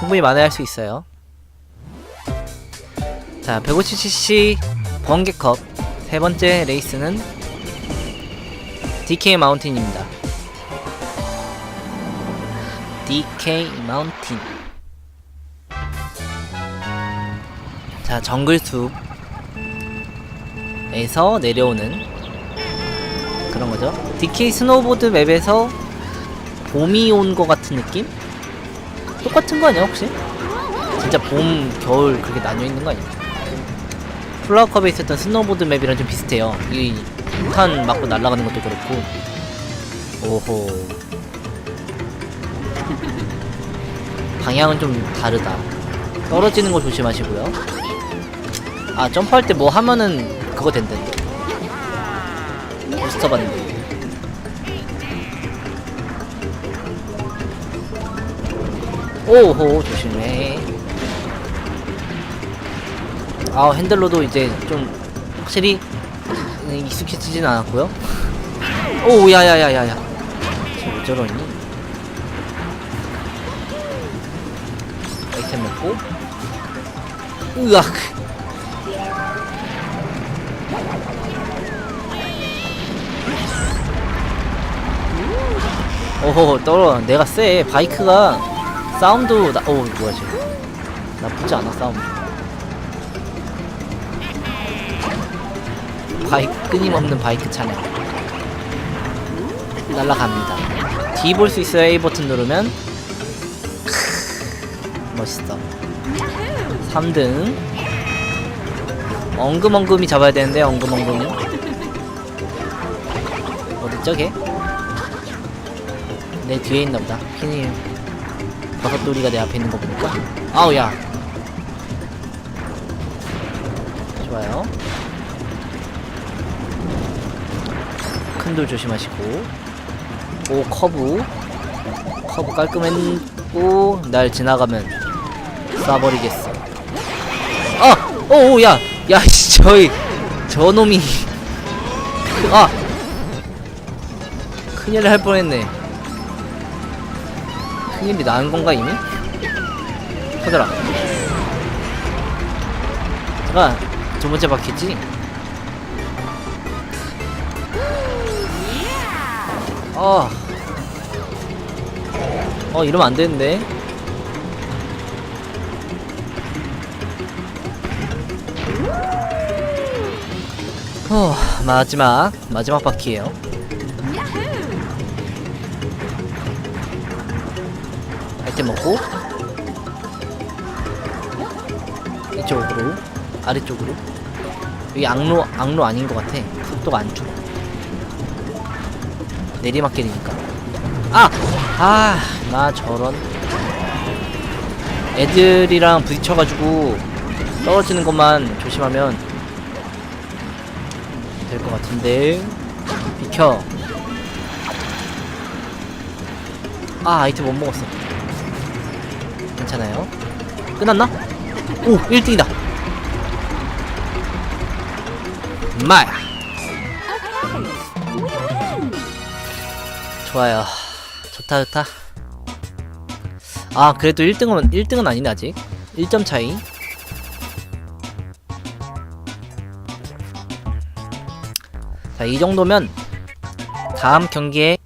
충분히 만회할 수 있어요. 자, 150cc 번개컵 세 번째 레이스는 DK 마운틴입니다. DK 마운틴. 자, 정글숲에서 내려오는 그런 거죠. DK 스노우보드 맵에서 봄이 온 것 같은 느낌? 똑같은 거 아니야 혹시? 진짜 봄, 겨울 그렇게 나뉘어 있는 거 아니야? 플라워컵에 있었던 스노우보드 맵이랑 좀 비슷해요. 이 폭탄 맞고 날아가는 것도 그렇고. 오호. 방향은 좀 다르다. 떨어지는 거 조심하시고요. 아 점프할 때 뭐 하면은 그거 된대. 부스터 받는데. 오호 조심해. 아 핸들로도 이제 좀 확실히 익숙해지진 않았고요. 오 야야야야야. 왜 저러니? 아이템 먹고. 으악. 오호 떨어 내가 쎄 바이크가 사운드 나, 오 뭐야 지금. 나쁘지 않아 사운드. 바이크 끊임없는 바이크 찬양 날라갑니다. D 볼 수 있어요 A 버튼 누르면? 멋있어. 3등. 엉금엉금이 잡아야 되는데 엉금엉금이. 어딨죠 걔? 내 뒤에 있나 보다. 피님 버섯돌이가 내 앞에 있는 거 보니까. 아우 야. 좋아요. 큰 돌 조심하시고. 오 커브. 커브 깔끔했고 날 지나가면 쏴버리겠어. 아! 오야! 야 씨, 저이 저놈이. 아! 큰일 날 뻔했네 큰일이 나은 건가 이미? 터져라 제가 두 번째 바퀴지? 어. 어 이러면 안 되는데 어 마지막 마지막 바퀴에요 아이템 먹고 이쪽으로 아래쪽으로. 여기 악로 악로 아닌 것 같아. 속도가 안 죽어 내리막길이니까. 아 아 나 저런. 애들이랑 부딪혀가지고 떨어지는 것만 조심하면 될 것 같은데. 비켜. 아 아이템 못 먹었어 괜찮아요. 끝났나? 오 1등이다. 마야 좋아요. 좋다 좋다. 아 그래도 1등은 1등은 아니네 아직. 1점 차이. 자 이 정도면 다음 경기에